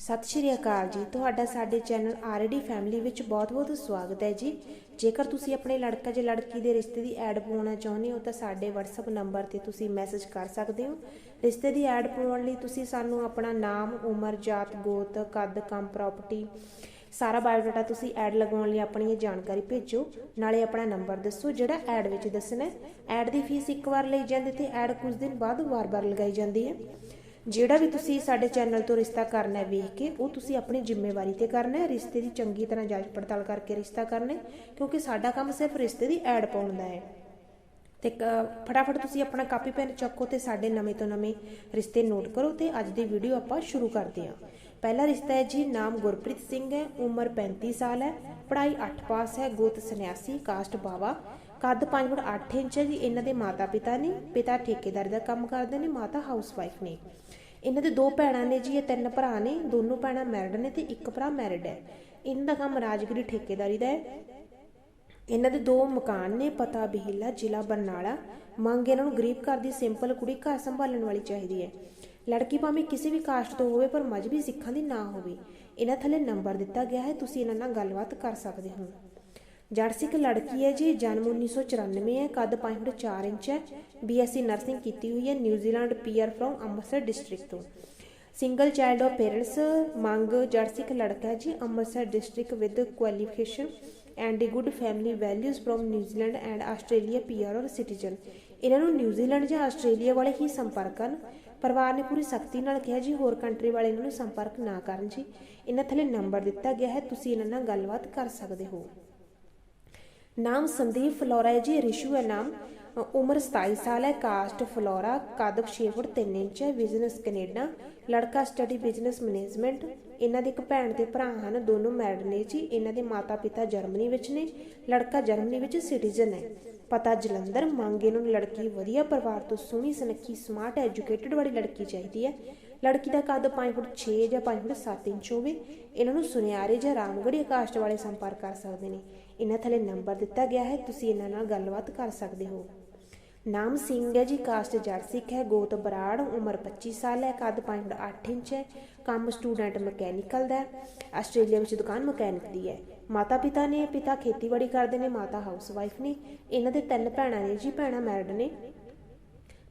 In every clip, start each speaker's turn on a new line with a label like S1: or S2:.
S1: ਸਤਿ ਸ਼੍ਰੀ ਅਕਾਲ ਜੀ। ਤੁਹਾਡਾ ਸਾਡੇ ਚੈਨਲ ਆਰਡੀ ਫੈਮਿਲੀ ਵਿੱਚ ਬਹੁਤ-ਬਹੁਤ ਸਵਾਗਤ ਹੈ ਜੀ। ਜੇਕਰ ਤੁਸੀਂ ਆਪਣੇ ਲੜਕਾ ਜਾਂ ਲੜਕੀ ਦੇ ਰਿਸ਼ਤੇ ਦੀ ਐਡ ਪਵਾਉਣਾ ਚਾਹੁੰਦੇ ਹੋ, ਤਾਂ ਸਾਡੇ WhatsApp ਨੰਬਰ ਤੇ ਤੁਸੀਂ ਮੈਸੇਜ ਕਰ ਸਕਦੇ ਹੋ। ਰਿਸ਼ਤੇ ਦੀ ਐਡ ਪਵਾਉਣ ਲਈ ਤੁਸੀਂ ਸਾਨੂੰ ਆਪਣਾ ਨਾਮ, ਉਮਰ, ਜਾਤ, ਗੋਤ, ਕੱਦ, ਕੰਮ ਪ੍ਰਾਪਰਟੀ ਸਾਰਾ ਬਾਇਓਡਾਟਾ ਤੁਸੀਂ ਐਡ ਲਗਾਉਣ ਲਈ ਆਪਣੀ ਇਹ ਜਾਣਕਾਰੀ ਭੇਜੋ। ਨਾਲੇ ਆਪਣਾ ਨੰਬਰ ਦੱਸੋ, ਜਿਹੜਾ ਐਡ ਵਿੱਚ ਦੱਸਣਾ ਹੈ। ਐਡ ਦੀ ਫੀਸ ਇੱਕ ਵਾਰ ਲਈ ਜਾਂਦੀ ਤੇ ਐਡ ਕੁਝ ਦਿਨ ਬਾਅਦ ਵਾਰ-ਵਾਰ ਲਗਾਈ ਜਾਂਦੀ ਹੈ। ਜਿਹੜਾ ਵੀ ਤੁਸੀਂ ਸਾਡੇ ਚੈਨਲ ਤੋਂ ਰਿਸ਼ਤਾ ਕਰਨਾ ਹੈ ਵੇਖ ਕੇ, ਉਹ ਤੁਸੀਂ ਆਪਣੀ ਜ਼ਿੰਮੇਵਾਰੀ ਤੇ ਕਰਨਾ ਹੈ, ਰਿਸ਼ਤੇ ਦੀ ਚੰਗੀ ਤਰ੍ਹਾਂ ਜਾਂਚ ਪੜਤਾਲ ਕਰਕੇ ਰਿਸ਼ਤਾ ਕਰਨਾ ਕਿਉਂਕਿ ਸਾਡਾ ਕੰਮ ਸਿਰਫ ਰਿਸ਼ਤੇ ਦੀ ਐਡ ਪਾਉਣ ਦਾ ਹੈ। ਤੇ ਕ- ਫਟਾਫਟ ਤੁਸੀਂ ਆਪਣਾ ਕਾਪੀ ਪੈਨ ਚੱਕੋ ਤੇ ਸਾਡੇ ਨਵੇਂ ਤੋਂ ਨਵੇਂ ਰਿਸ਼ਤੇ ਨੋਟ ਕਰੋ ਤੇ ਅੱਜ ਦੀ ਵੀਡੀਓ ਆਪਾਂ ਸ਼ੁਰੂ ਕਰਦੇ ਹਾਂ। ਪਹਿਲਾ ਰਿਸ਼ਤਾ ਹੈ ਜੀ, ਨਾਮ ਗੁਰਪ੍ਰੀਤ ਸਿੰਘ ਹੈ, ਉਮਰ 35 ਸਾਲ ਹੈ, ਪੜ੍ਹਾਈ 8 ਪਾਸ ਹੈ, ਗੋਤ ਸੰਨਿਆਸੀ, ਕਾਸਟ ਬਾਵਾ। ਕੱਦ 5 ਫੁੱਟ 8 ਇੰਚ ਹੈ ਜੀ, ਇਹਨਾਂ ਦੇ ਮਾਤਾ ਪਿਤਾ ਨੇ, ਪਿਤਾ ਠੇਕੇਦਾਰ ਦਾ ਕੰਮ ਕਰਦੇ ਨੇ, ਮਾਤਾ ਹਾਊਸ ਵਾਈਫ ਨੇ। ਇਹਨਾਂ ਦੇ ਦੋ ਭੈਣਾਂ ਨੇ ਜੀ, ਇਹ ਤਿੰਨ ਭਰਾ ਨੇ, ਦੋਨੋਂ ਭੈਣਾਂ ਮੈਰਿਡ ਨੇ ਤੇ ਇੱਕ ਭਰਾ ਮੈਰਿਡ ਹੈ। ਇਹਨਾਂ ਦਾ ਕੰਮ ਰਾਜਗਰੀ ਠੇਕੇਦਾਰੀ ਦਾ ਹੈ। ਇਹਨਾਂ ਦੇ ਦੋ ਮਕਾਨ ਨੇ, ਪਤਾ ਬਹਿਲਾ, ਜ਼ਿਲ੍ਹਾ ਬਰਨਾਲਾ। ਮੰਗ ਇਹਨਾਂ ਨੂੰ ਗਰੀਬ ਘਰ ਦੀ ਸਿੰਪਲ ਕੁੜੀ ਘਰ ਸੰਭਾਲਣ ਵਾਲੀ ਚਾਹੀਦੀ ਹੈ। ਲੜਕੀ ਭਾਵੇਂ ਕਿਸੇ ਵੀ ਕਾਸਟ ਤੋਂ ਹੋਵੇ, ਪਰ ਮਜਬੀ ਸਿੱਖਾਂ ਦੀ ਨਾ ਹੋਵੇ। ਇਹਨਾਂ ਥੱਲੇ ਨੰਬਰ ਦਿੱਤਾ ਗਿਆ ਹੈ, ਤੁਸੀਂ ਇਹਨਾਂ ਨਾਲ ਗੱਲਬਾਤ ਕਰ ਸਕਦੇ ਹੋ। ਜੜ ਸਿੱਖ ਲੜਕੀ ਹੈ ਜੀ, ਜਨਮ 1994 ਹੈ, ਕੱਦ 5 ਫੁੱਟ 4 ਇੰਚ ਹੈ। ਬੀਐਸਸੀ ਨਰਸਿੰਗ ਕੀਤੀ ਹੋਈ ਹੈ New Zealand PR from Amritsar district ਤੋਂ। ਸਿੰਗਲ ਚਾਈਲਡ ਆਫ ਪੇਰੈਂਟਸ ਮੰਗ ਜੜ ਸਿੱਖ ਲੜਕਾ ਜੀ Amritsar district with qualification and good family values from New Zealand and Australia PR or citizen ਇਹਨਾਂ ਨੂੰ ਨਿਊਜ਼ੀਲੈਂਡ ਜਾਂ ਆਸਟ੍ਰੇਲੀਆ ਵਾਲੇ ਹੀ ਸੰਪਰਕ ਕਰਨ। ਪਰਿਵਾਰ ਨੇ ਪੂਰੀ ਸਖਤੀ ਨਾਲ ਕਿਹਾ ਜੀ ਹੋਰ ਕੰਟਰੀ ਵਾਲੇ ਇਹਨਾਂ ਨੂੰ ਸੰਪਰਕ ਨਾ ਕਰਨ ਜੀ। ਇਹਨਾਂ ਥੱਲੇ ਨੰਬਰ ਦਿੱਤਾ ਗਿਆ ਹੈ, ਤੁਸੀਂ ਇਹਨਾਂ ਨਾਲ ਗੱਲਬਾਤ ਕਰ ਸਕਦੇ ਹੋ। ਨਾਮ ਸੰਦੀਪ ਫਲੋਰਾ ਜੀ, ਰਿਸ਼ੂ ਹੈ ਨਾਮ। ਉਮਰ 27 ਸਾਲ ਹੈ ਕਾਸਟ ਫਲੋਰਾ, ਕੱਦ 6 ਫੁੱਟ 3 ਇੰਚ ਹੈ ਬਿਜ਼ਨਸ ਕੈਨੇਡਾ, ਲੜਕਾ ਸਟੱਡੀ ਬਿਜ਼ਨਸ ਮੈਨੇਜਮੈਂਟ ਇਹਨਾਂ ਦੇ ਇੱਕ ਭੈਣ ਤੇ ਭਰਾ ਹਨ, ਦੋਨੋਂ ਮੈਰਿਡ ਨੇ ਜੀ, ਇਹਨਾਂ ਦੇ ਮਾਤਾ-ਪਿਤਾ ਜਰਮਨੀ ਵਿੱਚ ਨੇ, ਲੜਕਾ ਜਰਮਨੀ ਵਿੱਚ ਸਿਟੀਜ਼ਨ ਹੈ। ਪਤਾ ਜਲੰਧਰ, ਮੰਗ ਇਹਨਾਂ ਨੂੰ ਲੜਕੀ ਵਧੀਆ ਪਰਿਵਾਰ ਤੋਂ ਸੋਹਣੀ, ਸੁਨੱਖੀ ਸਮਾਰਟ ਐਜੂਕੇਟਡ ਵਾਲੀ ਲੜਕੀ ਚਾਹੀਦੀ ਹੈ। ਲੜਕੀ ਦਾ ਕੱਦ 5 ਫੁੱਟ 6 ਜਾਂ 5 ਫੁੱਟ 7 ਇੰਚ ਹੋਵੇ, ਇਹਨਾਂ ਨੂੰ ਸੁਨਿਆਰੇ ਜਾਂ ਰਾਮਗੜ੍ਹੀ ਕਾਸਟ ਵਾਲੇ ਸੰਪਰਕ ਕਰ ਸਕਦੇ ਨੇ। ਇਹਨਾਂ ਥੱਲੇ ਨੰਬਰ ਦਿੱਤਾ ਗਿਆ ਹੈ, ਤੁਸੀਂ ਇਹਨਾਂ ਨਾਲ ਗੱਲਬਾਤ ਕਰ ਸਕਦੇ ਹੋ। ਨਾਮ ਸਿੰਘ ਹੈ ਜੀ, ਕਾਸਟ ਜੜ ਸਿੱਖ ਹੈ, ਗੋਤ ਬਰਾੜ, ਉਮਰ 25 ਸਾਲ ਹੈ, ਕੱਦ 5 ਫੁੱਟ 8 ਇੰਚ ਹੈ, ਕੰਮ ਸਟੂਡੈਂਟ ਮਕੈਨੀਕਲ ਦਾ ਆਸਟ੍ਰੇਲੀਆ ਵਿੱਚ ਦੁਕਾਨ ਮਕੈਨਿਕ ਦੀ ਹੈ। ਮਾਤਾ ਪਿਤਾ ਨੇ, ਪਿਤਾ ਖੇਤੀਬਾੜੀ ਕਰਦੇ ਨੇ, ਮਾਤਾ ਹਾਊਸ ਵਾਈਫ ਨੇ, ਇਹਨਾਂ ਦੇ ਤਿੰਨ ਭੈਣਾਂ ਨੇ ਜੀ, ਭੈਣਾਂ ਮੈਰਿਡ ਨੇ।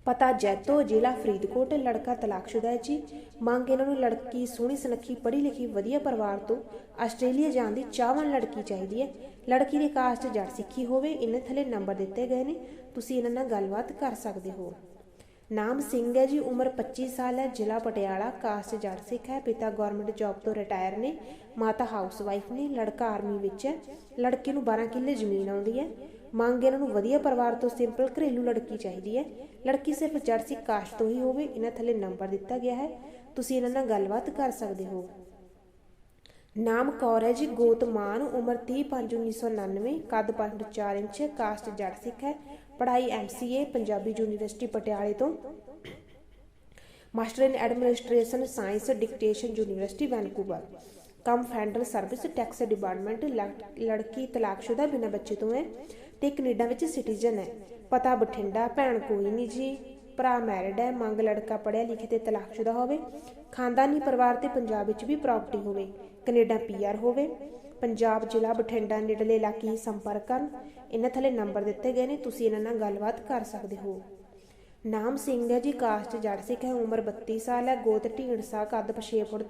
S1: ਪਤਾ ਜੈਤੋ, ਜ਼ਿਲ੍ਹਾ ਫਰੀਦਕੋਟ, ਲੜਕਾ ਤਲਾਕਸ਼ੁਦਾ ਹੈ ਜੀ। ਮੰਗ ਇਹਨਾਂ ਨੂੰ ਲੜਕੀ ਸੋਹਣੀ, ਸੁਨੱਖੀ, ਪੜ੍ਹੀ ਲਿਖੀ, ਵਧੀਆ ਪਰਿਵਾਰ ਤੋਂ ਆਸਟ੍ਰੇਲੀਆ ਜਾਣ ਦੀ ਚਾਹਵਾਨ ਲੜਕੀ ਚਾਹੀਦੀ ਹੈ। ਲੜਕੀ ਦੀ ਕਾਸਟ ਜੜ ਸਿੱਖੀ ਹੋਵੇ, ਇਹਨਾਂ ਥੱਲੇ ਨੰਬਰ ਦਿੱਤੇ ਗਏ ਨੇ। ਤੁਸੀਂ ਇਹਨਾਂ ਨਾਲ ਗੱਲਬਾਤ ਕਰ ਸਕਦੇ ਹੋ। ਨਾਮ ਸਿੰਘ ਹੈ ਜੀ, ਉਮਰ 25 ਸਾਲ ਹੈ, ਜ਼ਿਲ੍ਹਾ ਪਟਿਆਲਾ, ਕਾਸਟ ਜੜ ਸਿੱਖ ਹੈ। ਪਿਤਾ ਗਵਰਨਮੈਂਟ ਜੌਬ ਤੋਂ ਰਿਟਾਇਰ ਨੇ, ਮਾਤਾ ਹਾਊਸ ਵਾਈਫ ਨੇ, ਲੜਕਾ ਆਰਮੀ ਵਿੱਚ ਹੈ। ਲੜਕੇ ਨੂੰ 12 ਕਿੱਲੇ ਜ਼ਮੀਨ ਆਉਂਦੀ ਹੈ। ਮੰਗ ਇਹਨਾਂ ਨੂੰ ਵਧੀਆ ਪਰਿਵਾਰ ਤੋਂ ਸਿੰਪਲ ਘਰੇਲੂ ਲੜਕੀ ਚਾਹੀਦੀ ਹੈ। ਲੜਕੀ ਸਿਰਫ ਜੜ ਸਿੱਖ ਕਾਸਟ ਤੋਂ ਹੀ ਹੋਵੇ, ਇਹਨਾਂ ਥੱਲੇ ਨੰਬਰ ਦਿੱਤਾ ਗਿਆ ਹੈ। ਤੁਸੀਂ ਇਹਨਾਂ ਨਾਲ ਗੱਲਬਾਤ ਕਰ ਸਕਦੇ ਹੋ। ਨਾਮ ਕੌਰ ਹੈ ਜੀ ਗੋਤ ਮਾਨ ਉਮਰ 30 5 1999 ਕੱਦ 5 ਫੁੱਟ 4 ਇੰਚ, ਕਾਸਟ ਜੜ ਸਿੱਖ ਹੈ। ਪੜ੍ਹਾਈ ਐਮਸੀਏ ਪੰਜਾਬੀ ਯੂਨੀਵਰਸਿਟੀ ਪਟਿਆਲੇ ਤੋਂ। Master in administration science, dictation university, Vancouver. ਕੰਮ ਫੈਡਰਲ ਸਰਵਿਸ, ਟੈਕਸ ਡਿਪਾਰਟਮੈਂਟ, ਲੜਕੀ ਤਲਾਕਸ਼ੁਦਾ ਬਿਨਾਂ ਬੱਚੇ ਤੋਂ ਹੈ ਤੇ ਕੈਨੇਡਾ ਵਿੱਚ ਸਿਟੀਜ਼ਨ ਹੈ। ਪਤਾ ਬਠਿੰਡਾ, ਭੈਣ ਕੋਈ ਨਹੀਂ ਜੀ। ਭਰਾ ਮੈਰਿਡ ਹੈ, ਮੰਗ ਲੜਕਾ ਪੜ੍ਹਿਆ ਲਿਖਿਆ ਤੇ ਤਲਾਕਸ਼ੁਦਾ ਹੋਵੇ। ਖਾਨਦਾਨੀ ਪਰਿਵਾਰ ਤੇ ਪੰਜਾਬ ਵਿੱਚ ਵੀ ਪ੍ਰਾਪਰਟੀ ਹੋਵੇ। ਕੈਨੇਡਾ ਪੀਆਰ ਹੋਵੇ। ਪੰਜਾਬ ਜ਼ਿਲ੍ਹਾ ਬਠਿੰਡਾ ਨੇੜਲੇ ਇਲਾਕੇ ਸੰਪਰਕ ਕਰਨ। ਇਹਨਾਂ ਥੱਲੇ ਨੰਬਰ ਦਿੱਤੇ ਗਏ ਨੇ, ਤੁਸੀਂ ਇਹਨਾਂ ਨਾਲ ਗੱਲਬਾਤ ਕਰ ਸਕਦੇ ਹੋ। ਨਾਮ ਸਿੰਘ ਹੈ ਜੀ ਕਾਸਟ ਜੜ ਸਿੱਖ ਹੈ, ਉਮਰ 32 ਸਾਲ ਹੈ, ਗੋਤ ਢੀਂਡਸਾ ਕੱਦ 6 ਫੁੱਟ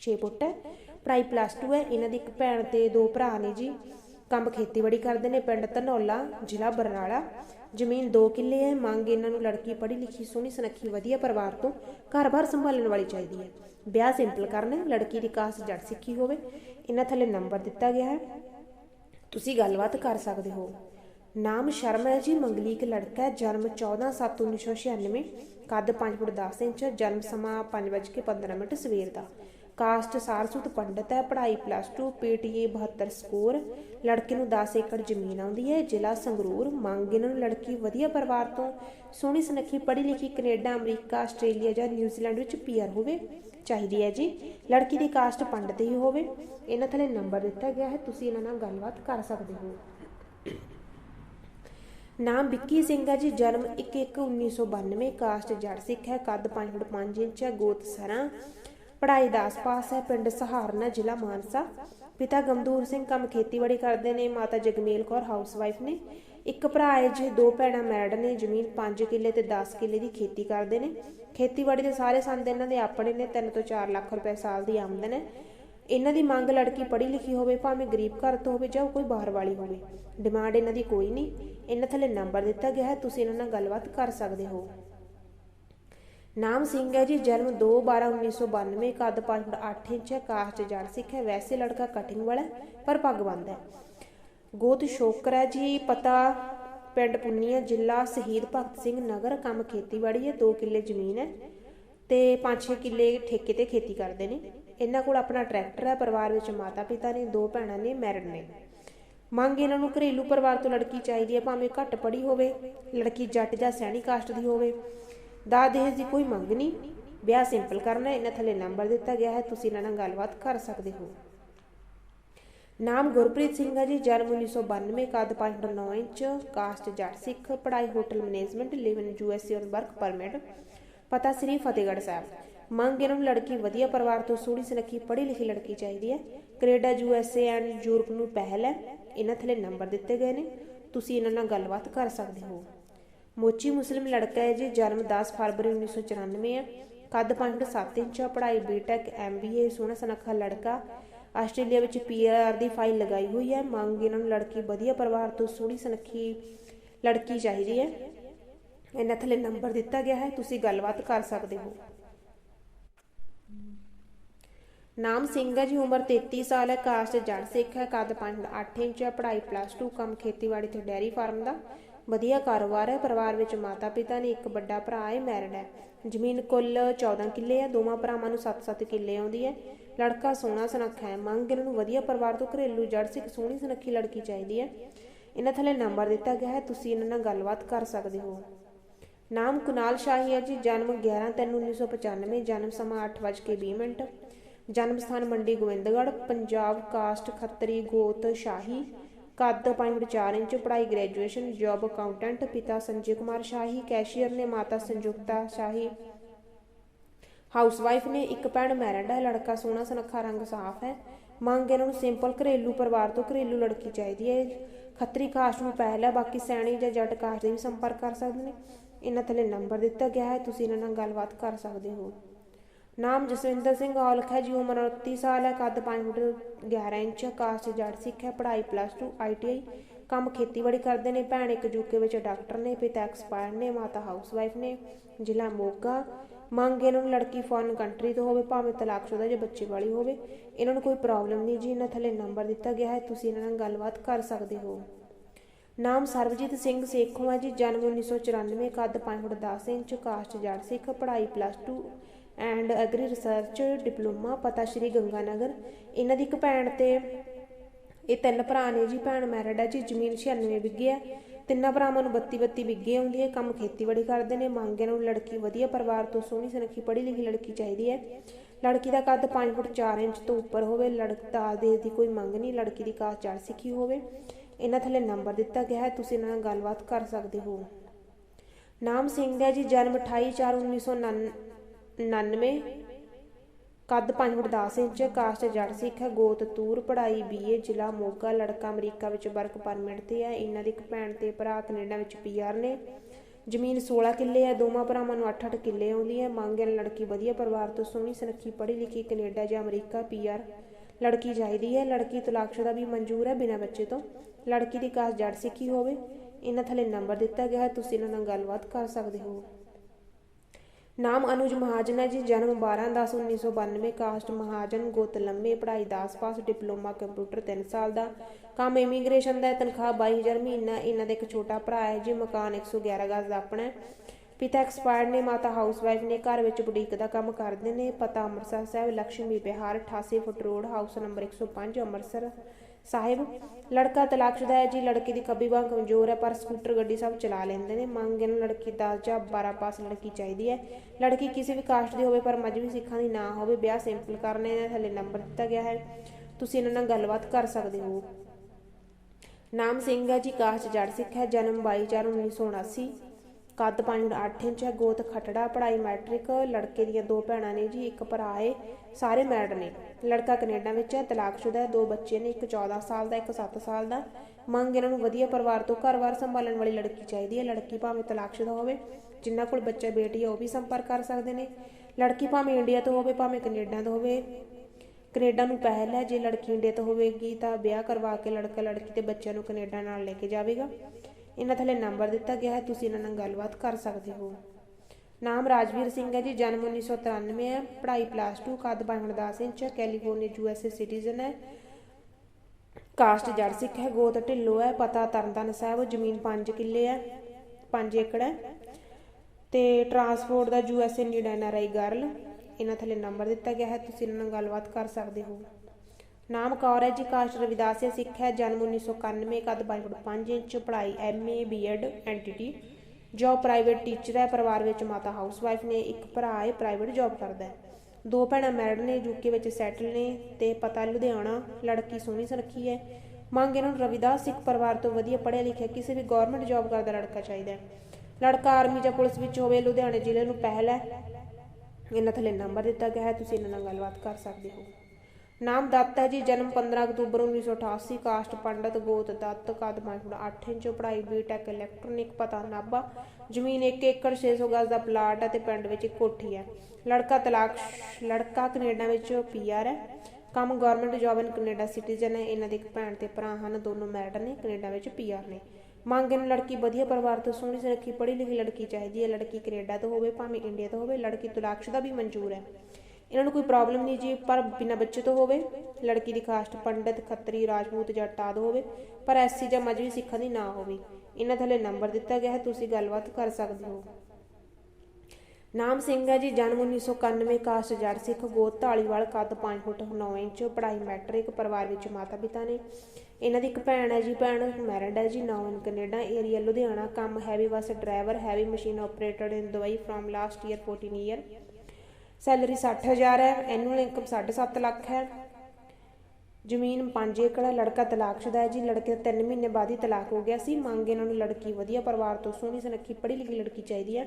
S1: 6 ਫੁੱਟ ਹੈ। ਪੜ੍ਹਾਈ ਪਲੱਸ 2 ਹੈ, ਇਹਨਾਂ ਦੀ ਇੱਕ ਭੈਣ ਤੇ ਦੋ ਭਰਾ ਨੇ ਜੀ। ਕੰਮ ਖੇਤੀਬਾੜੀ ਕਰਦੇ ਨੇ ਪਿੰਡ ਧਨੌਲਾ, ਜ਼ਿਲ੍ਹਾ ਬਰਨਾਲਾ। ਜ਼ਮੀਨ 2 ਕਿੱਲੇ ਹੈ, ਮੰਗ ਇਹਨਾਂ ਨੂੰ ਲੜਕੀ ਪੜ੍ਹੀ ਲਿਖੀ, ਸੋਹਣੀ ਸੁਨੱਖੀ, ਵਧੀਆ ਪਰਿਵਾਰ ਤੋਂ ਘਰ-ਬਾਰ ਸੰਭਾਲਣ ਵਾਲੀ ਚਾਹੀਦੀ ਹੈ। ਵਿਆਹ ਸਿੰਪਲ ਕਰਨਾ ਹੈ ਲੜਕੀ ਦੀ ਕਾਸ ਜੜ ਸਿੱਖੀ ਹੋਵੇ, ਇਹਨਾਂ ਥੱਲੇ ਨੰਬਰ ਦਿੱਤਾ ਗਿਆ ਹੈ। ਤੁਸੀਂ ਗੱਲਬਾਤ ਕਰ ਸਕਦੇ ਹੋ। ਨਾਮ ਸ਼ਰਮਾ ਹੈ ਜੀ ਮੰਗਲੀਕ ਲੜਕਾ ਹੈ, ਜਨਮ 14/7/1996 ਕੱਦ 5 ਫੁੱਟ 10 ਇੰਚ, ਜਨਮ ਸਮਾਂ 5:15 ਮਿੰਟ ਸਵੇਰ ਦਾ। ਕਾਸਟ ਸਾਰਸੂਤ ਪੰਡਤ ਹੈ, ਪੜ੍ਹਾਈ ਪਲੱਸ 2 ਪੀਟੀਏ 72 ਸਕੋਰ। ਲੜਕੇ ਨੂੰ 10 ਏਕੜ ਜ਼ਮੀਨ ਆਉਂਦੀ ਹੈ, ਜ਼ਿਲ੍ਹਾ ਸੰਗਰੂਰ। ਮੰਗ ਇਹਨਾਂ ਨੂੰ ਲੜਕੀ ਵਧੀਆ ਪਰਿਵਾਰ ਤੋਂ ਸੋਹਣੀ ਸੁਨੱਖੀ ਪੜ੍ਹੀ ਲਿਖੀ ਕੈਨੇਡਾ, ਅਮਰੀਕਾ, ਆਸਟ੍ਰੇਲੀਆ ਜਾਂ ਨਿਊਜ਼ੀਲੈਂਡ ਵਿੱਚ ਪੀਆਰ ਹੋਵੇ, ਚਾਹੀਦੀ ਹੈ ਜੀ। ਲੜਕੀ ਦੀ ਕਾਸਟ ਪੰਡਤ ਹੀ ਹੋਵੇ। ਇਹਨਾਂ ਥੱਲੇ ਨੰਬਰ ਦਿੱਤਾ ਗਿਆ ਹੈ, ਤੁਸੀਂ ਇਹਨਾਂ ਨਾਲ ਗੱਲਬਾਤ ਕਰ ਸਕਦੇ ਹੋ। ਨਾਮ ਵਿੱਕੀ ਸਿੰਘ ਹੈ ਜੀ, ਜਨਮ 21/1992 ਕਾਸਟ ਜੜ ਸਿੱਖ ਹੈ, ਕੱਦ 5 ਫੁੱਟ 5 ਇੰਚ ਹੈ, ਗੋਤ ਸਰਾ। ਪੜ੍ਹਾਈ ਦਾ ਪਾਸ ਹੈ, ਪਿੰਡ ਸਹਾਰਨਾ, ਜ਼ਿਲ੍ਹਾ ਮਾਨਸਾ। ਪਿਤਾ ਗਮਦੂਰ ਸਿੰਘ ਕੰਮ ਖੇਤੀਬਾੜੀ ਕਰਦੇ ਨੇ, ਮਾਤਾ ਜਗਮੇਲ ਕੌਰ ਹਾਊਸਵਾਈਫ ਨੇ। ਇੱਕ ਭਰਾ ਹੈ ਜੀ, ਦੋ ਭੈਣਾਂ ਮੈਰਿਡ ਨੇ, ਜ਼ਮੀਨ 5 ਕਿੱਲੇ ਤੇ 10 ਕਿੱਲੇ ਦੀ ਖੇਤੀ ਕਰਦੇ ਨੇ। ਖੇਤੀਬਾੜੀ ਦੇ ਸਾਰੇ ਸੰਦ ਇਹਨਾਂ ਦੇ ਆਪਣੇ ਨੇ 3 ਤੋਂ 4 ਲੱਖ ਰੁਪਏ ਸਾਲ ਦੀ ਆਮਦਨ ਹੈ। ਇਹਨਾਂ ਦੀ ਮੰਗ ਲੜਕੀ ਪੜ੍ਹੀ ਲਿਖੀ ਹੋਵੇ, ਭਾਵੇਂ ਗਰੀਬ ਘਰ ਤੋਂ ਹੋਵੇ ਜਾਂ ਕੋਈ ਬਾਹਰ ਵਾਲੀ ਹੋਵੇ। ਡਿਮਾਂਡ ਇਹਨਾਂ ਦੀ ਕੋਈ ਨਹੀਂ। ਇਹਨਾਂ ਥੱਲੇ ਨੰਬਰ ਦਿੱਤਾ ਗਿਆ ਹੈ, ਤੁਸੀਂ ਇਹਨਾਂ ਨਾਲ ਗੱਲਬਾਤ ਕਰ ਸਕਦੇ ਹੋ। ਨਾਮ ਸਿੰਘ ਹੈ ਜੀ, ਜਨਮ 2 12 1992 ਕੱਦ 5 ਫੁੱਟ 8 ਇੰਚ ਹੈ ਕਾਸਟ ਜੜ ਸਿੱਖ ਹੈ, ਵੈਸੇ ਲੜਕਾ ਕਟਿੰਗ ਵਾਲਾ ਪਰ ਪੱਗ ਬੰਦ ਹੈ। ਗੋਤ ਸ਼ੋਕਰ ਹੈ ਜੀ, ਪਤਾ ਪਿੰਡ ਪੁੰਨੀਆ, ਜ਼ਿਲ੍ਹਾ ਸ਼ਹੀਦ ਭਗਤ ਸਿੰਘ ਨਗਰ, ਕੰਮ ਖੇਤੀਬਾੜੀ ਹੈ 2 ਕਿੱਲੇ ਜ਼ਮੀਨ ਹੈ ਤੇ 5-6 ਕਿੱਲੇ ਠੇਕੇ ਤੇ ਖੇਤੀ ਕਰਦੇ ਨੇ। ਇਹਨਾਂ ਕੋਲ ਆਪਣਾ ਟਰੈਕਟਰ ਹੈ, ਪਰਿਵਾਰ ਵਿੱਚ ਮਾਤਾ ਪਿਤਾ ਨੇ, ਦੋ ਭੈਣਾਂ ਨੇ ਮੈਰਿਡ ਨੇ। ਮੰਗ ਇਹਨਾਂ ਨੂੰ ਘਰੇਲੂ ਪਰਿਵਾਰ ਤੋਂ ਲੜਕੀ ਚਾਹੀਦੀ ਹੈ, ਭਾਵੇਂ ਘੱਟ ਪੜ੍ਹੀ ਹੋਵੇ, ਲੜਕੀ ਜੱਟ ਜਾਂ ਸੈਣੀ ਕਾਸਟ ਦੀ ਹੋਵੇ। ਦਾ ਦਹੇਜ ਦੀ ਕੋਈ ਮੰਗ ਨਹੀਂ। ਵਿਆਹ ਸਿੰਪਲ ਕਰਨਾ, ਇਹਨਾਂ ਥੱਲੇ ਨੰਬਰ ਦਿੱਤਾ ਗਿਆ ਹੈ, ਤੁਸੀਂ ਇਹਨਾਂ ਨਾਲ ਗੱਲਬਾਤ ਕਰ ਸਕਦੇ ਹੋ। ਨਾਮ ਗੁਰਪ੍ਰੀਤ ਸਿੰਘ ਹੈ ਜੀ, ਜਨਮ 1992 ਕੱਦ 5.9 ਇੰਚ ਕਾਸਟ ਜੱਟ ਸਿੱਖ, ਪੜ੍ਹਾਈ hotel management live in USA on work permit ਪਤਾ ਸ੍ਰੀ ਫਤਿਹਗੜ੍ਹ ਸਾਹਿਬ। ਮੰਗ ਇਹਨਾਂ ਨੂੰ ਲੜਕੀ ਵਧੀਆ ਪਰਿਵਾਰ ਤੋਂ ਸੂੜੀ ਸੁਨੱਖੀ ਪੜ੍ਹੀ ਲਿਖੀ ਲੜਕੀ ਚਾਹੀਦੀ ਹੈ। ਕੈਨੇਡਾ ਯੂਐਸਏ ਐਂਡ ਯੂਰਪ ਨੂੰ ਪਹਿਲ ਹੈ। ਇਹਨਾਂ ਥੱਲੇ ਨੰਬਰ ਦਿੱਤੇ ਗਏ ਨੇ। ਤੁਸੀਂ ਇਹਨਾਂ ਨਾਲ ਗੱਲਬਾਤ ਕਰ ਸਕਦੇ ਹੋ। ਮੋਚੀ ਮੁਸਲਿਮ ਲੜਕਾ ਹੈ ਜੀ, ਜਨਮ 10 ਫਰਵਰੀ 1994 ਹੈ। ਕੱਦ 5.7 ਇੰਚ ਹੈ, ਪੜ੍ਹਾਈ ਬੀਟੈਕ ਐਮਬੀਏ ਸੋਹਣਾ ਸੁਨੱਖਾ ਲੜਕਾ। ਆਸਟ੍ਰੇਲੀਆ ਵਿੱਚ ਪੀਆਰ ਦੀ ਫਾਈਲ ਲਗਾਈ ਹੋਈ ਹੈ। ਮੰਗ ਇਹਨਾਂ ਨੂੰ ਲੜਕੀ ਵਧੀਆ ਪਰਿਵਾਰ ਤੋਂ ਸੋਹਣੀ ਸੁਨੱਖੀ ਲੜਕੀ ਚਾਹੀਦੀ ਹੈ। ਇਹਨਾਂ ਥੱਲੇ ਨੰਬਰ ਦਿੱਤਾ ਗਿਆ ਹੈ। ਤੁਸੀਂ ਗੱਲਬਾਤ ਕਰ ਸਕਦੇ ਹੋ। ਨਾਮ ਸਿੰਘ ਹੈ ਜੀ, ਉਮਰ 33 ਸਾਲ ਹੈ। ਕਾਸਟ ਜੜ ਸਿੱਖ ਹੈ। ਕੱਦ 5.8 ਇੰਚ ਹੈ। ਪੜ੍ਹਾਈ ਪਲੱਸ 2 ਕੰਮ ਖੇਤੀਬਾੜੀ ਤੇ ਡੈਰੀ ਫਾਰਮ ਦਾ। ਵਧੀਆ ਕਾਰੋਬਾਰ ਹੈ। ਪਰਿਵਾਰ ਵਿੱਚ ਮਾਤਾ ਪਿਤਾ ਨੇ ਇੱਕ ਵੱਡਾ ਭਰਾ ਹੈ ਮੈਰਿਡ ਹੈ। ਜ਼ਮੀਨ ਕੁੱਲ 14 ਕਿੱਲੇ ਹੈ। ਦੋਵਾਂ ਭਰਾਵਾਂ ਨੂੰ 7-7 ਕਿੱਲੇ ਆਉਂਦੀ ਹੈ। ਲੜਕਾ ਸੋਹਣਾ, ਸੁਨੱਖਾ ਹੈ। ਮੰਗ ਇਹਨਾਂ ਨੂੰ ਵਧੀਆ ਪਰਿਵਾਰ ਤੋਂ ਘਰੇਲੂ ਜੜ ਸਿੱਖ, ਸੋਹਣੀ, ਸੁਨੱਖੀ ਲੜਕੀ ਚਾਹੀਦੀ ਹੈ। ਇਹਨਾਂ ਥੱਲੇ ਨੰਬਰ ਦਿੱਤਾ ਗਿਆ ਹੈ। ਤੁਸੀਂ ਇਹਨਾਂ ਨਾਲ ਗੱਲਬਾਤ ਕਰ ਸਕਦੇ ਹੋ। ਨਾਮ ਕੁਨਾਲ ਸ਼ਾਹੀ ਹੈ ਜੀ। ਜਨਮ 11 ਤਿੰਨ 1995 ਜਨਮ ਸਮਾਂ 8:20 ਮਿੰਟ। ਜਨਮ ਸਥਾਨ ਮੰਡੀ ਗੋਬਿੰਦਗੜ੍ਹ, ਪੰਜਾਬ ਕਾਸਟ ਖੱਤਰੀ ਗੋਤ ਸ਼ਾਹੀ। ਕੱਦ 5.4 ਇੰਚ, ਪੜ੍ਹਾਈ ਗ੍ਰੈਜੂਏਸ਼ਨ, ਜੌਬ ਅਕਾਊਂਟੈਂਟ, ਪਿਤਾ ਸੰਜੇ ਕੁਮਾਰ ਸ਼ਾਹੀ, ਕੈਸ਼ੀਅਰ ਨੇ ਮਾਤਾ ਸੰਯੁਕਤਾ ਸ਼ਾਹੀ। ਹਾਊਸਵਾਈਫ ਨੇ ਇੱਕ ਭੈਣ ਮੈਰਿਡ ਹੈ, ਲੜਕਾ ਸੋਹਣਾ ਸੁਨੱਖਾ ਰੰਗ ਸਾਫ਼ ਹੈ। ਮੰਗ ਇਹਨਾਂ ਨੂੰ ਸਿੰਪਲ ਘਰੇਲੂ ਪਰਿਵਾਰ ਤੋਂ ਘਰੇਲੂ ਲੜਕੀ ਚਾਹੀਦੀ ਹੈ। ਖੱਤਰੀ ਕਾਸਟ ਨੂੰ ਪਹਿਲਾ ਬਾਕੀ ਸੈਣੀ ਜਾਂ ਜੱਟ ਕਾਸਟ ਦੇ ਵੀ ਸੰਪਰਕ ਕਰ ਸਕਦੇ ਨੇ। ਇਹਨਾਂ ਥੱਲੇ ਨੰਬਰ ਦਿੱਤਾ ਗਿਆ ਹੈ, ਤੁਸੀਂ ਇਹਨਾਂ ਨਾਲ ਗੱਲਬਾਤ ਕਰ ਸਕਦੇ ਹੋ। ਨਾਮ ਜਸਵਿੰਦਰ ਸਿੰਘ ਔਲਖ ਹੈ, ਜੀ ਉਮਰ 29 ਸਾਲ ਹੈ, ਕੱਦ 5 ਫੁੱਟ 11 ਇੰਚ ਕਾਸਟ ਜੜ ਸਿੱਖ ਹੈ, ਪੜ੍ਹਾਈ ਪਲੱਸ 2 ਆਈਟੀਆਈ ਕੰਮ ਖੇਤੀਬਾੜੀ ਕਰਦੇ ਨੇ, ਭੈਣ ਇੱਕ ਯੂਕੇ ਵਿੱਚ ਡਾਕਟਰ ਨੇ, ਪਿਤਾ ਐਕਸਪਾਇਰ ਨੇ, ਮਾਤਾ ਹਾਊਸਵਾਈਫ ਨੇ, ਜ਼ਿਲ੍ਹਾ ਮੋਗਾ। ਮੰਗ ਇਹਨਾਂ ਨੂੰ ਲੜਕੀ ਫੋਰਨ ਕੰਟਰੀ ਤੋਂ ਹੋਵੇ, ਭਾਵੇਂ ਤਲਾਕਸ਼ੁਦਾ ਜਾਂ ਬੱਚੇ ਵਾਲੀ ਹੋਵੇ, ਇਹਨਾਂ ਨੂੰ ਕੋਈ ਪ੍ਰੋਬਲਮ ਨਹੀਂ ਜੀ, ਇਹਨਾਂ ਥੱਲੇ ਨੰਬਰ ਦਿੱਤਾ ਗਿਆ ਹੈ, ਤੁਸੀਂ ਇਹਨਾਂ ਨਾਲ ਗੱਲਬਾਤ ਕਰ ਸਕਦੇ ਹੋ। ਨਾਮ ਸਰਬਜੀਤ ਸਿੰਘ ਸੇਖੋਂ ਹੈ ਜੀ, ਜਨਮ 1994 ਕੱਦ 5 ਫੁੱਟ 10 ਇੰਚ ਕਾਸਟ ਜੜ ਸਿੱਖ, ਪੜ੍ਹਾਈ plus 2 and agri research, diploma, ਪਤਾ ਸ਼੍ਰੀ ਗੰਗਾਨਗਰ। ਇਹਨਾਂ ਦੀ ਇੱਕ ਭੈਣ ਤੇ ਇਹ ਤਿੰਨ ਭਰਾ ਨੇ ਜੀ, ਭੈਣ ਮੈਰਿਡ ਹੈ ਜੀ, ਜ਼ਮੀਨ 96 ਵਿਗੇ ਹੈ। ਤਿੰਨਾਂ ਭਰਾਵਾਂ ਨੂੰ 32 32 ਵਿਗੇ ਆਉਂਦੀ ਹੈ, ਕੰਮ ਖੇਤੀਬਾੜੀ ਕਰਦੇ ਨੇ ਮੰਗੇ ਨੂੰ ਲੜਕੀ ਵਧੀਆ, ਪਰਿਵਾਰ ਤੋਂ ਸੋਹਣੀ, ਸੁਨੱਖੀ ਪੜ੍ਹੀ ਲਿਖੀ ਲੜਕੀ ਚਾਹੀਦੀ ਹੈ। ਲੜਕੀ ਦਾ ਕੱਦ 5 ਫੁੱਟ 4 ਇੰਚ ਤੋਂ ਉੱਪਰ ਹੋਵੇ, ਲੜਕਾ ਦੇ ਦੀ ਕੋਈ ਮੰਗ ਨਹੀਂ, ਲੜਕੀ ਦੀ ਕਾਸ ਚੜ ਸਿੱਖੀ ਹੋਵੇ। ਇਹਨਾਂ ਥੱਲੇ ਨੰਬਰ ਦਿੱਤਾ ਗਿਆ ਹੈ, ਤੁਸੀਂ ਇਹਨਾਂ ਨਾਲ ਗੱਲਬਾਤ ਕਰ ਸਕਦੇ ਹੋ। ਨਾਮ ਸਿੰਘ ਹੈ ਜੀ, ਜਨਮ 28 4 1999 ਕੱਦ 5 ਫੁੱਟ 10 ਇੰਚ ਕਾਸਟ ਜੜ ਸਿੱਖ ਹੈ ਗੋਤ ਤੂਰ ਪੜ੍ਹਾਈ ਬੀਏ ਜ਼ਿਲ੍ਹਾ ਮੋਗਾ, ਲੜਕਾ ਅਮਰੀਕਾ ਵਿੱਚ ਵਰਕ ਪਰਮਿਟ ਤੇ ਹੈ। ਇਹਨਾਂ ਦੀ ਇੱਕ ਭੈਣ ਤੇ ਭਰਾ, ਕੈਨੇਡਾ ਵਿੱਚ ਪੀਆਰ ਨੇ। ਜ਼ਮੀਨ 16 ਕਿੱਲੇ ਹੈ, ਦੋਵਾਂ ਭਰਾਵਾਂ ਨੂੰ 8-8 ਕਿੱਲੇ ਆਉਂਦੀ ਹੈ। ਮੰਗ ਹੈ ਲੜਕੀ ਵਧੀਆ ਪਰਿਵਾਰ ਤੋਂ ਸੋਹਣੀ, ਸੁਨੱਖੀ ਪੜ੍ਹੀ ਲਿਖੀ ਕੈਨੇਡਾ ਜਾਂ ਅਮਰੀਕਾ ਪੀਆਰ ਲੜਕੀ ਚਾਹੀਦੀ ਹੈ। ਲੜਕੀ ਤਲਾਕਸ਼ੁਦਾ ਵੀ ਮਨਜ਼ੂਰ ਹੈ ਬਿਨਾਂ ਬੱਚੇ ਤੋਂ। ਲੜਕੀ ਦੀ ਕਾਸ ਜੜ ਸਿੱਖੀ ਹੋਵੇ। ਇਹਨਾਂ ਥੱਲੇ ਨੰਬਰ ਦਿੱਤਾ ਗਿਆ ਹੈ। ਤੁਸੀਂ ਇਹਨਾਂ ਨਾਲ ਗੱਲਬਾਤ ਕਰ ਸਕਦੇ ਹੋ। ਨਾਮ ਅਨੁਜ ਮਹਾਜਨ ਹੈ ਜੀ ਜਨਮ 12 10 1992 ਕਾਸਟ ਮਹਾਜਨ ਗੋਤ ਲੰਮੇ ਪੜ੍ਹਾਈ 10 ਪਾਸ ਡਿਪਲੋਮਾ ਕੰਪਿਊਟਰ 3 ਸਾਲ ਦਾ। ਕੰਮ ਇਮੀਗ੍ਰੇਸ਼ਨ ਦਾ ਹੈ, ਤਨਖਾਹ 22000 ਮਹੀਨਾ ਇਹਨਾਂ ਦਾ ਇੱਕ ਛੋਟਾ ਭਰਾ ਹੈ ਜੀ ਮਕਾਨ 111 ਗਜ਼ ਦਾ ਆਪਣਾ ਹੈ। ਪਿਤਾ ਐਕਸਪਾਇਰਡ ਨੇ ਮਾਤਾ ਹਾਊਸਵਾਈਫ ਨੇ ਘਰ ਵਿੱਚ ਬੁਟੀਕ ਦਾ ਕੰਮ ਕਰਦੇ ਨੇ ਪਤਾ Amritsar Sahib Lakshmi Vihar 88 foot road house number 105 Amritsar. Sahib, ਲੜਕਾ ਤਲਾਕਸ਼ੁਦਾ ਹੈ ਜੀ, ਲੜਕੀ ਦੀ ਖੱਬੀ ਬਾਂਹ ਕਮਜ਼ੋਰ ਹੈ, ਪਰ ਸਕੂਟਰ ਗੱਡੀ ਸਭ ਚਲਾ ਲੈਂਦੇ ਨੇ। ਮੰਗ ਇਹਨਾਂ ਲੜਕੀ 10 ਜਾਂ 12 ਪਾਸ ਲੜਕੀ ਚਾਹੀਦੀ ਹੈ। ਲੜਕੀ ਕਿਸੇ ਵੀ ਕਾਸਟ ਦੀ ਹੋਵੇ, ਪਰ ਮਜਬੀ ਸਿੱਖਾਂ ਦੀ ਨਾ ਹੋਵੇ, ਵਿਆਹ ਸਿੰਪਲ ਕਰਨੇ ਦੇ ਥੱਲੇ ਨੰਬਰ ਦਿੱਤਾ ਗਿਆ ਹੈ। ਤੁਸੀਂ ਇਹਨਾਂ ਨਾਲ ਗੱਲਬਾਤ ਕਰ ਸਕਦੇ ਹੋ। ਨਾਮ ਸਿੰਘ ਹੈ ਜੀ ਕਾਸਟ ਜੜ ਸਿੱਖ ਹੈ, ਜਨਮ 22 4 1979 ਕੱਦ 5.8 ਇੰਚ ਹੈ, ਗੋਤ ਖਟੜਾ, ਪੜ੍ਹਾਈ ਮੈਟ੍ਰਿਕ, ਲੜਕੇ ਦੀਆਂ ਦੋ ਭੈਣਾਂ ਨੇ ਜੀ, ਇੱਕ ਭਰਾ ਏ, ਸਾਰੇ ਮੈਰਿਡ ਨੇ। ਲੜਕਾ ਕੈਨੇਡਾ ਵਿੱਚ ਹੈ, ਤਲਾਕਸ਼ੁਦਾ ਹੈ, ਦੋ ਬੱਚੇ ਨੇ, ਇੱਕ 14 ਸਾਲ ਦਾ, ਇੱਕ 7 ਸਾਲ ਦਾ। ਮੰਗ ਇਹਨਾਂ ਨੂੰ ਵਧੀਆ ਪਰਿਵਾਰ ਤੋਂ ਘਰ-ਬਾਰ ਸੰਭਾਲਣ ਵਾਲੀ ਲੜਕੀ ਚਾਹੀਦੀ ਹੈ। ਲੜਕੀ ਭਾਵੇਂ ਤਲਾਕਸ਼ੁਦਾ ਹੋਵੇ ਜਿਨ੍ਹਾਂ ਕੋਲ ਬੱਚਾ, ਬੇਟੀ ਹੈ, ਉਹ ਵੀ ਸੰਪਰਕ ਕਰ ਸਕਦੇ ਨੇ। ਲੜਕੀ ਭਾਵੇਂ ਇੰਡੀਆ ਤੋਂ ਹੋਵੇ, ਭਾਵੇਂ ਕੈਨੇਡਾ ਤੋਂ ਹੋਵੇ, ਕੈਨੇਡਾ ਨੂੰ ਪਹਿਲ ਹੈ। ਜੇ ਲੜਕੀ ਇੰਡੀਆ ਤੋਂ ਹੋਵੇਗੀ ਤਾਂ ਵਿਆਹ ਕਰਵਾ ਕੇ ਲੜਕਾ ਲੜਕੀ ਤੇ ਬੱਚਿਆਂ ਨੂੰ ਕੈਨੇਡਾ ਨਾਲ ਲੈ ਕੇ ਜਾਵੇਗਾ। ਇਹਨਾਂ ਥੱਲੇ ਨੰਬਰ ਦਿੱਤਾ ਗਿਆ ਹੈ, ਤੁਸੀਂ ਇਹਨਾਂ ਨਾਲ ਗੱਲਬਾਤ ਕਰ ਸਕਦੇ ਹੋ। ਨਾਮ ਰਾਜਵੀਰ ਸਿੰਘ ਹੈ ਜੀ, ਜਨਮ 1993 ਹੈ, ਪੜ੍ਹਾਈ ਪਲੱਸ 2 ਕੱਦ 10 inch California U California A citizen ਹੈ। ਕਾਸਟ ਜੜ ਸਿੱਖ ਹੈ, ਗੋਤ ਢਿੱਲੋ ਹੈ, ਪਤਾ ਤਰਨਤਾਰਨ ਸਾਹਿਬ, ਜ਼ਮੀਨ 5 ਕਿੱਲੇ ਹੈ 5 ਏਕੜ ਹੈ। ਤੇ transport the U S A need I girl ਇਹਨਾਂ ਥੱਲੇ ਨੰਬਰ ਦਿੱਤਾ ਗਿਆ ਹੈ, ਤੁਸੀਂ ਇਹਨਾਂ ਨਾਲ ਗੱਲਬਾਤ ਕਰ ਸਕਦੇ ਹੋ। ਨਾਮ ਕੌਰ ਹੈ ਜੀ ਕਾਸ਼ਟ ਰਵਿਦਾਸਿਆ ਸਿੱਖ ਹੈ, ਜਨਮ 1991 ਕੱਦ 5 ਇੰਚ, ਪੜ੍ਹਾਈ MA BEd NTT job private teacher ਹੈ, ਪਰਿਵਾਰ ਵਿੱਚ ਮਾਤਾ ਹਾਊਸਵਾਈਫ ਨੇ, ਇੱਕ ਭਰਾ ਹੈ ਪ੍ਰਾਈਵੇਟ ਜੋਬ ਕਰਦਾ ਹੈ। ਦੋ ਭੈਣਾਂ ਮੈਰਿਡ ਨੇ ਯੂਕੇ ਵਿੱਚ ਸੈਟਲ ਨੇ ਤੇ ਪਤਾ ਲੁਧਿਆਣਾ, ਲੜਕੀ ਸੋਹਣੀ ਸੁਨੱਖੀ ਹੈ। ਮੰਗ ਇਹਨਾਂ ਨੂੰ ਰਵਿਦਾਸ ਸਿੱਖ ਪਰਿਵਾਰ ਤੋਂ ਵਧੀਆ ਪੜ੍ਹਿਆ ਲਿਖਿਆ ਕਿਸੇ ਵੀ ਗਵਰਨਮੈਂਟ ਜੌਬ ਕਰਦਾ ਲੜਕਾ ਚਾਹੀਦਾ ਹੈ। ਲੜਕਾ ਆਰਮੀ ਜਾਂ ਪੁਲਿਸ ਵਿੱਚ ਹੋਵੇ, ਲੁਧਿਆਣੇ ਜ਼ਿਲ੍ਹੇ ਨੂੰ ਪਹਿਲ ਹੈ। ਇਹਨਾਂ ਥੱਲੇ ਨੰਬਰ ਦਿੱਤਾ ਗਿਆ ਹੈ, ਤੁਸੀਂ ਇਹਨਾਂ ਨਾਲ ਗੱਲਬਾਤ ਕਰ ਸਕਦੇ ਹੋ। ਨਾਮ ਦੱਤ ਹੈ ਜੀ, ਜਨਮ 15 ਅਕਤੂਬਰ 1988 ਕਾਸਟ ਪੰਡਤ ਗੋਤ ਦੱਤ ਕਦ ਮਾਈਕੜ 8 ਇੰਚ, ਪੜ੍ਹਾਈ ਬੀਟੈਕ ਇਲੈਕਟ੍ਰੋਨਿਕ ਪਤਾ ਨਾਭਾ। ਜ਼ਮੀਨ 1 ਏਕੜ 600 ਗਜ਼ ਦਾ ਪਲਾਟ ਹੈ ਤੇ ਪਿੰਡ ਵਿੱਚ ਇੱਕ ਕੋਠੀ ਹੈ। ਲੜਕਾ ਤਲਾਕ, ਲੜਕਾ ਕੈਨੇਡਾ ਵਿੱਚ ਪੀਆਰ ਹੈ। ਕੰਮ government job in Canada citizen ਹੈ। ਇਹਨਾਂ ਦੇ ਇੱਕ ਭੈਣ ਤੇ ਭਰਾ ਹਨ, ਦੋਨੋਂ ਮੈਰਿਡ ਨੇ, ਕੈਨੇਡਾ ਵਿੱਚ ਪੀਆਰ ਨੇ। ਮੰਗ ਇਹਨਾਂ ਲੜਕੀ ਵਧੀਆ ਪਰਿਵਾਰ ਤੋਂ ਸੋਹਣੀ ਸੁਨੱਖੀ ਪੜ੍ਹੀ ਲਿਖੀ ਲੜਕੀ ਚਾਹੀਦੀ ਹੈ। ਲੜਕੀ ਕੈਨੇਡਾ ਤੋਂ ਹੋਵੇ, ਭਾਵੇਂ ਇੰਡੀਆ ਤੋਂ ਹੋਵੇ, ਲੜਕੀ ਤਲਾਕਸ਼ੁਦਾ ਵੀ ਮਨਜ਼ੂਰ ਹੈ। ਇਹਨਾਂ ਨੂੰ ਕੋਈ ਪ੍ਰੋਬਲਮ ਨਹੀਂ ਜੀ, ਪਰ ਬਿਨਾਂ ਬੱਚੇ ਤੋਂ ਹੋਵੇ, ਲੜਕੀ ਦੀ ਕਾਸਟ ਪੰਡਤ, ਖੱਤਰੀ, ਰਾਜਪੂਤ ਜੱਟ ਆਦਿ ਹੋਵੇ, ਪਰ ਐਸਸੀ ਜਾਂ ਮਜਬੀ ਸਿੱਖਾਂ ਦੀ ਨਾ ਹੋਵੇ। ਇਹਨਾਂ ਥੱਲੇ ਨੰਬਰ ਦਿੱਤਾ ਗਿਆ ਹੈ, ਤੁਸੀਂ ਗੱਲਬਾਤ ਕਰ ਸਕਦੇ ਹੋ। ਨਾਮ ਸਿੰਘ ਹੈ ਜੀ, ਜਨਮ 1991 ਕਾਸਟ ਜੱਟ ਸਿੱਖ, ਗੋਤ ਢਾਲੀਵਾਲ ਕੱਦ 5 ਫੁੱਟ 9 ਇੰਚ, ਪੜ੍ਹਾਈ ਮੈਟ੍ਰਿਕ ਪਰਿਵਾਰ ਵਿੱਚ ਮਾਤਾ ਪਿਤਾ ਨੇ। ਇਹਨਾਂ ਦੀ ਇੱਕ ਭੈਣ ਹੈ ਜੀ, ਭੈਣ ਮੈਰਿਡ ਹੈ ਜੀ ਨਾਉ ਇਨ ਕੈਨੇਡਾ, ਏਰੀਆ ਲੁਧਿਆਣਾ, ਕੰਮ heavy bus driver heavy machine operator in Dubai firm last year 14 year salary 60000 ਹੈ ਐਨੂਅਲ ਇਨਕਮ 7.5 ਲੱਖ ਹੈ। ਜ਼ਮੀਨ 5 ਏਕੜ ਹੈ, ਲੜਕਾ ਤਲਾਕਸ਼ੁਦਾ ਹੈ ਜੀ। ਲੜਕੇ ਦਾ 3 ਮਹੀਨੇ ਬਾਅਦ ਹੀ ਤਲਾਕ ਹੋ ਗਿਆ ਸੀ। ਮੰਗ ਇਹਨਾਂ ਨੂੰ ਲੜਕੀ ਵਧੀਆ, ਪਰਿਵਾਰ ਤੋਂ ਸੋਹਣੀ, ਸੁਨੱਖੀ, ਪੜ੍ਹੀ ਲਿਖੀ ਲੜਕੀ ਚਾਹੀਦੀ ਹੈ।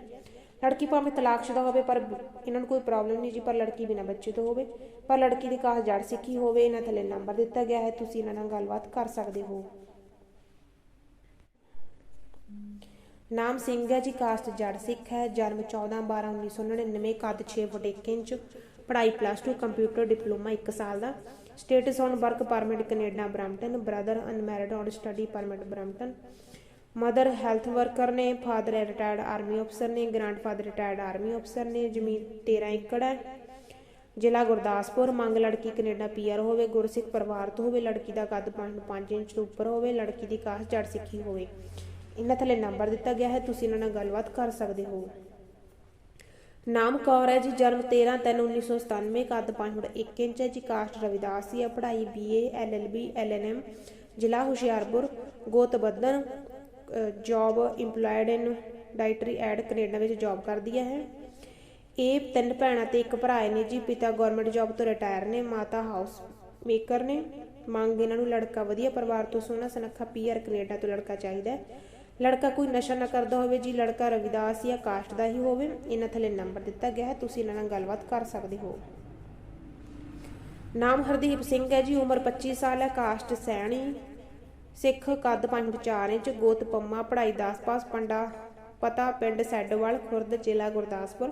S1: ਲੜਕੀ ਭਾਵੇਂ ਤਲਾਕਸ਼ੁਦਾ ਹੋਵੇ, ਪਰ ਇਹਨਾਂ ਨੂੰ ਕੋਈ ਪ੍ਰੋਬਲਮ ਨਹੀਂ ਜੀ। ਪਰ ਲੜਕੀ ਬਿਨਾਂ ਬੱਚੇ ਤੋਂ ਹੋਵੇ। ਪਰ ਲੜਕੀ ਦੀ ਕਾਸ ਜੜ ਸਿੱਖੀ ਹੋਵੇ, ਇਹਨਾਂ ਥੱਲੇ ਨੰਬਰ ਦਿੱਤਾ ਗਿਆ ਹੈ। ਤੁਸੀਂ ਇਹਨਾਂ ਨਾਲ ਗੱਲਬਾਤ ਕਰ ਸਕਦੇ ਹੋ। ਨਾਮ ਸਿੰਘ ਹੈ ਜੀ, ਕਾਸਟ ਜੜ ਸਿੱਖ ਹੈ, ਜਨਮ 14 12 1999 ਕੱਦ 6 ਫੁੱਟ 1 ਇੰਚ, ਪੜ੍ਹਾਈ ਪਲੱਸ 2 ਕੰਪਿਊਟਰ ਡਿਪਲੋਮਾ 1 ਸਾਲ ਦਾ। Status on work permit Canada Brampton brother unmarried on study permit Brampton mother health worker ਨੇ ਫਾਦਰ ਰਿਟਾਇਰਡ ਆਰਮੀ ਅਫਸਰ ਨੇ ਗ੍ਰੈਂਡਫਾਦਰ ਰਿਟਾਇਰਡ ਆਰਮੀ ਅਫਸਰ ਨੇ, ਜ਼ਮੀਨ 13 ਏਕੜ ਹੈ। ਜ਼ਿਲ੍ਹਾ ਗੁਰਦਾਸਪੁਰ, ਮੰਗ ਲੜਕੀ ਕੈਨੇਡਾ ਪੀਆਰ ਹੋਵੇ, ਗੁਰਸਿੱਖ ਪਰਿਵਾਰ ਤੋਂ ਹੋਵੇ, ਲੜਕੀ ਦਾ ਕੱਦ 5 ਇੰਚ ਤੋਂ ਉੱਪਰ ਹੋਵੇ, ਲੜਕੀ ਦੀ ਕਾਸਟ ਜੜ ਸਿੱਖੀ ਹੋਵੇ। ਇਹਨਾਂ ਥੱਲੇ ਨੰਬਰ ਦਿੱਤਾ ਗਿਆ ਹੈ, ਤੁਸੀਂ ਇਹਨਾਂ ਨਾਲ ਗੱਲਬਾਤ ਕਰ ਸਕਦੇ ਹੋ। ਨਾਮ ਕੌਰ ਹੈ ਜੀ, ਜਨਮ 13 3 1997 ਕੱਦ 5 ਫੁੱਟ 1 ਇੰਚ ਹੈ ਜੀ, ਕਾਸਟ ਰਵਿਦਾਸੀ ਹੈ ਪੜ੍ਹਾਈ ਬੀਏ ਐਲਐਲਬੀ ਐਲਐਨਐਮ ਜ਼ਿਲ੍ਹਾ ਹੁਸ਼ਿਆਰਪੁਰ ਗੋਤ job employed in dietary aide Canada ਵਿੱਚ ਜੌਬ ਕਰਦੀ ਹੈ। ਇਹ ਤਿੰਨ ਭੈਣਾਂ ਤੇ ਇੱਕ ਭਰਾ ਨੇ ਜੀ, ਪਿਤਾ ਗਵਰਨਮੈਂਟ ਜੌਬ ਤੋਂ ਰਿਟਾਇਰ ਨੇ, ਮਾਤਾ ਹਾਊਸ ਮੇਕਰ ਨੇ। ਮੰਗ ਇਹਨਾਂ ਨੂੰ ਲੜਕਾ ਵਧੀਆ ਪਰਿਵਾਰ ਤੋਂ ਸੋਹਣਾ ਸੁਨੱਖਾ ਪੀਆਰ ਕੈਨੇਡਾ ਤੋਂ ਲੜਕਾ ਚਾਹੀਦਾ ਹੈ। ਲੜਕਾ ਕੋਈ ਨਸ਼ਾ ਨਾ ਕਰਦਾ ਹੋਵੇ, ਜੀ ਲੜਕਾ ਰਵਿਦਾਸ ਜਾਂ ਕਾਸਟ ਦਾ ਹੀ ਹੋਵੇ, ਇਹਨਾਂ ਥੱਲੇ ਨੰਬਰ ਦਿੱਤਾ ਗਿਆ ਹੈ, ਤੁਸੀਂ ਇਹਨਾਂ ਨਾਲ ਗੱਲਬਾਤ ਕਰ ਸਕਦੇ ਹੋ। ਨਾਮ ਹਰਦੀਪ ਸਿੰਘ ਹੈ ਜੀ, ਉਮਰ 25 ਸਾਲ ਹੈ, ਕਾਸਟ ਸੈਣੀ, ਸਿੱਖ ਕੱਦ 5.4 ਇੰਚ, ਗੋਤ ਪੰਮਾ, ਪੜ੍ਹਾਈ 10 ਪਾਸ, ਪੰਡਾ ਪਤਾ, ਪਿੰਡ ਸੈਡੋਵਾਲ, ਖੁਰਦ, ਜ਼ਿਲ੍ਹਾ ਗੁਰਦਾਸਪੁਰ।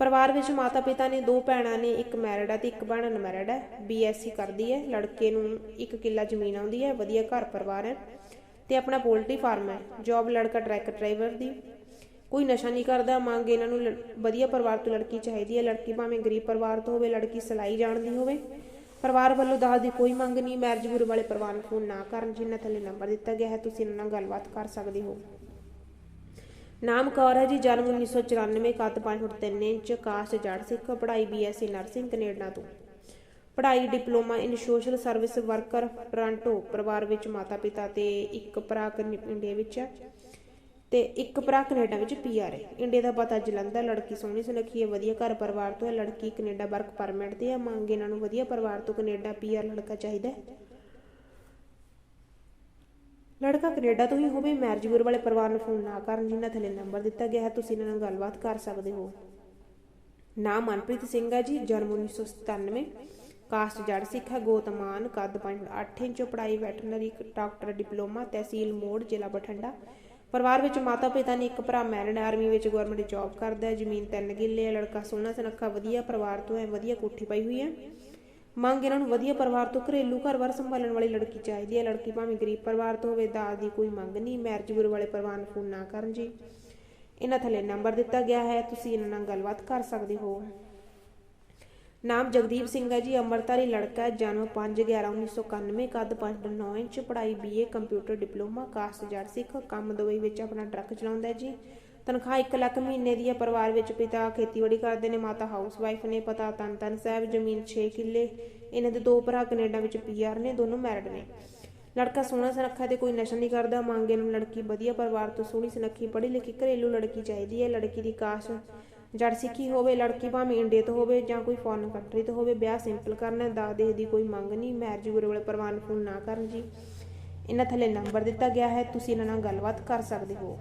S1: ਪਰਿਵਾਰ ਵਿੱਚ ਮਾਤਾ ਪਿਤਾ ਨੇ ਦੋ ਭੈਣਾਂ ਨੇ, ਇੱਕ ਮੈਰਿਡ ਹੈ ਤੇ ਇੱਕ ਭੈਣ ਅਨਮੈਰਿਡ ਹੈ ਬੀਐਸਸੀ ਕਰਦੀ ਹੈ, ਲੜਕੇ ਨੂੰ ਇੱਕ ਕਿੱਲਾ ਜ਼ਮੀਨ ਆਉਂਦੀ ਹੈ, ਵਧੀਆ ਘਰ ਪਰਿਵਾਰ ਹੈ। ਤੇ ਆਪਣਾ ਪੋਲਟਰੀ ਫਾਰਮ ਹੈ। ਜੌਬ ਲੜਕਾ ਟਰੱਕ ਡਰਾਈਵਰ ਦੀ। ਕੋਈ ਨਸ਼ਾ ਨਹੀਂ ਕਰਦਾ, ਮੰਗ ਇਹਨਾਂ ਨੂੰ ਵਧੀਆ ਪਰਿਵਾਰ ਤੋਂ ਲੜਕੀ ਚਾਹੀਦੀ ਹੈ। ਲੜਕੀ ਭਾਵੇਂ ਗਰੀਬ ਪਰਿਵਾਰ ਤੋਂ ਹੋਵੇ, ਲੜਕੀ ਸਲਾਈ ਜਾਣਦੀ ਹੋਵੇ। ਪਰਿਵਾਰ ਵੱਲੋਂ ਦਾਜ ਦੀ ਕੋਈ ਮੰਗ ਨਹੀਂ। ਮੈਰਿਜ ਬਿਊਰੋ ਵਾਲੇ ਪਰਿਵਾਰ ਨੂੰ ਫੋਨ ਨਾ ਕਰਨ ਜਿੰਨਾ ਥੱਲੇ ਨੰਬਰ ਦਿੱਤਾ ਗਿਆ ਹੈ। ਤੁਸੀਂ ਇਹਨਾਂ ਨਾਲ ਗੱਲਬਾਤ ਕਰ ਸਕਦੇ ਹੋ। ਨਾਮ ਕੌਰ ਹੈ ਜੀ, ਜਨਮ 1994 ਕੱਦ 5 ਫੁੱਟ 3 ਇੰਚ ਕਾਸਟ ਜੜ ਸਿੱਖ, ਪੜ੍ਹਾਈ ਬੀਐਸਸੀ ਨਰਸਿੰਗ ਕੈਨੇਡਾ ਤੋਂ। ਪੜ੍ਹਾਈ, diploma in social service worker Toronto ਪਰਿਵਾਰ ਵਿੱਚ ਮਾਤਾ ਪਿਤਾ ਤੇ ਇੱਕ ਭਰਾ ਇੰਡੀਆ ਵਿੱਚ ਹੈ ਤੇ ਇੱਕ ਭਰਾ ਕੈਨੇਡਾ ਵਿੱਚ ਪੀਆਰ ਹੈ। ਇੰਡੀਆ ਦਾ ਪਤਾ ਜਲੰਧਰ ਲੜਕੀ ਸੋਹਣੀ ਸੁਨੱਖੀ ਹੈ, ਵਧੀਆ ਘਰ ਪਰਿਵਾਰ ਤੋਂ ਹੈ, ਲੜਕੀ ਕੈਨੇਡਾ ਵਰਕ ਪਰਮਿਟ ਤੇ ਹੈ, ਮੰਗ ਇਹਨਾਂ ਨੂੰ ਵਧੀਆ ਪਰਿਵਾਰ ਤੋਂ ਕੈਨੇਡਾ ਪੀਆਰ ਲੜਕਾ ਚਾਹੀਦਾ ਹੈ। ਲੜਕਾ ਕੈਨੇਡਾ ਤੋਂ ਹੀ ਹੋਵੇ, ਮੈਰਿਜ ਬਿਊਰੋ ਵਾਲੇ ਪਰਿਵਾਰ ਨੂੰ ਫੋਨ ਨਾ ਕਰਨ ਜਿਨ੍ਹਾਂ ਥੱਲੇ ਨੰਬਰ ਦਿੱਤਾ ਗਿਆ ਹੈ, ਤੁਸੀਂ ਇਹਨਾਂ ਨਾਲ ਗੱਲਬਾਤ ਕਰ ਸਕਦੇ ਹੋ। ਨਾਮ ਮਨਪ੍ਰੀਤ ਸਿੰਘ ਹੈ ਜੀ, ਜਨਮ 1997 ਕਾਸਟ ਜੜ ਸਿੱਖ ਗੋਤਮਾਨ ਕੱਦ 8 ਇੰਚ ਪੜਾਈ ਵੈਟਰਨਰੀ ਡਾਕਟਰ, ਡਿਪਲੋਮਾ, ਤਹਿਸੀਲ ਮੋੜ, ਜ਼ਿਲ੍ਹਾ ਬਠਿੰਡਾ। ਪਰਿਵਾਰ ਵਿੱਚ ਮਾਤਾ ਪਿਤਾ ਨੇ ਇੱਕ ਭਰਾ ਮੈਰਿਡ, ਆਰਮੀ ਵਿੱਚ ਗਵਰਨਮੈਂਟ ਜੌਬ ਕਰਦਾ ਹੈ, ਜ਼ਮੀਨ ਤਿੰਨ ਕਿੱਲੇ ਹੈ, ਲੜਕਾ ਸੋਹਣਾ, ਸੁਨੱਖਾ, ਵਧੀਆ ਪਰਿਵਾਰ ਤੋਂ ਹੈ, ਵਧੀਆ ਕੋਠੀ ਪਾਈ ਹੋਈ ਹੈ। ਮੰਗ ਇਹਨਾਂ ਨੂੰ ਵਧੀਆ ਪਰਿਵਾਰ ਤੋਂ ਘਰੇਲੂ ਘਰ-ਬਾਰ ਸੰਭਾਲਣ ਵਾਲੀ ਲੜਕੀ ਚਾਹੀਦੀ ਹੈ। ਲੜਕੀ ਭਾਵੇਂ ਗਰੀਬ ਪਰਿਵਾਰ ਤੋਂ ਹੋਵੇ, ਦਾਜ ਦੀ ਕੋਈ ਮੰਗ ਨਹੀਂ ਮੈਰਿਜ ਬਿਊਰੋ ਵਾਲੇ ਪਰਿਵਾਰ ਨੂੰ ਫੋਨ ਨਾ ਕਰਨ ਜੀ। ਇਹਨਾਂ ਥੱਲੇ ਨੰਬਰ ਦਿੱਤਾ ਗਿਆ ਹੈ, ਤੁਸੀਂ ਇਹਨਾਂ ਨਾਲ ਗੱਲਬਾਤ ਕਰ ਸਕਦੇ ਹੋ। ਨਾਮ ਜਗਦੀਪ ਸਿੰਘ ਹੈ ਜੀ, ਅੰਮ੍ਰਿਤਧਾਰੀ ਲੜਕਾ ਹੈ, ਜਨਮ 5/11/1991 ਕੱਦ 5.9 ਇੰਚ, ਪੜ੍ਹਾਈ ਬੀਏ ਕੰਪਿਊਟਰ ਡਿਪਲੋਮਾ ਕਾਸਟ ਜੜ ਸਿੱਖ, ਕੰਮ ਦੁਬਈ ਵਿੱਚ ਆਪਣਾ ਟਰੱਕ ਚਲਾਉਂਦਾ ਹੈ ਜੀ। ਤਨਖਾਹ 1 ਲੱਖ ਮਹੀਨੇ ਦੀ ਹੈ, ਪਰਿਵਾਰ ਵਿੱਚ ਪਿਤਾ ਖੇਤੀਬਾੜੀ ਕਰਦੇ ਨੇ, ਮਾਤਾ ਹਾਊਸ ਵਾਈਫ ਨੇ, ਪਤਾ ਤਨ ਤਨ ਸਾਹਿਬ, ਜ਼ਮੀਨ 6 ਕਿੱਲੇ, ਇਹਨਾਂ ਦੇ ਦੋ ਭਰਾ ਕੈਨੇਡਾ ਵਿੱਚ ਪੀਆਰ ਨੇ, ਦੋਨੋਂ ਮੈਰਿਡ ਨੇ। ਲੜਕਾ ਸੋਹਣਾ ਸੁਨੱਖਾ ਤੇ ਕੋਈ ਨਸ਼ਾ ਨਹੀਂ ਕਰਦਾ ਮੰਗੇ ਨੂੰ ਲੜਕੀ ਵਧੀਆ, ਪਰਿਵਾਰ ਤੋਂ ਸੋਹਣੀ ਸੁਨੱਖੀ, ਪੜ੍ਹੀ ਲਿਖੀ ਘਰੇਲੂ ਲੜਕੀ ਚਾਹੀਦੀ ਹੈ, ਲੜਕੀ ਦੀ ਕਾਸ਼ ਜੜ ਸਿੱਖੀ ਹੋਵੇ ਲੜਕੀ ਭਾਵੇਂ ਇੰਡੀਆ ਤੋਂ ਹੋਵੇ ਜਾਂ ਕੋਈ ਫੋਰਨ ਕੰਟਰੀ ਤੋਂ ਹੋਵੇ ਵਿਆਹ ਸਿੰਪਲ ਕਰਨਾ ਹੈ, ਦਾਜ ਦੇਹ ਦੀ ਕੋਈ ਮੰਗ ਨਹੀਂ ਮੈਰਿਜ ਬਿਊਰੋ ਵਾਲੇ ਪਰਿਵਾਰ ਫੋਨ ਨਾ ਕਰਨ ਜੀ। ਇਹਨਾਂ ਥੱਲੇ ਨੰਬਰ ਦਿੱਤਾ ਗਿਆ ਹੈ ਤੁਸੀਂ ਇਹਨਾਂ ਨਾਲ ਗੱਲਬਾਤ ਕਰ ਸਕਦੇ ਹੋ।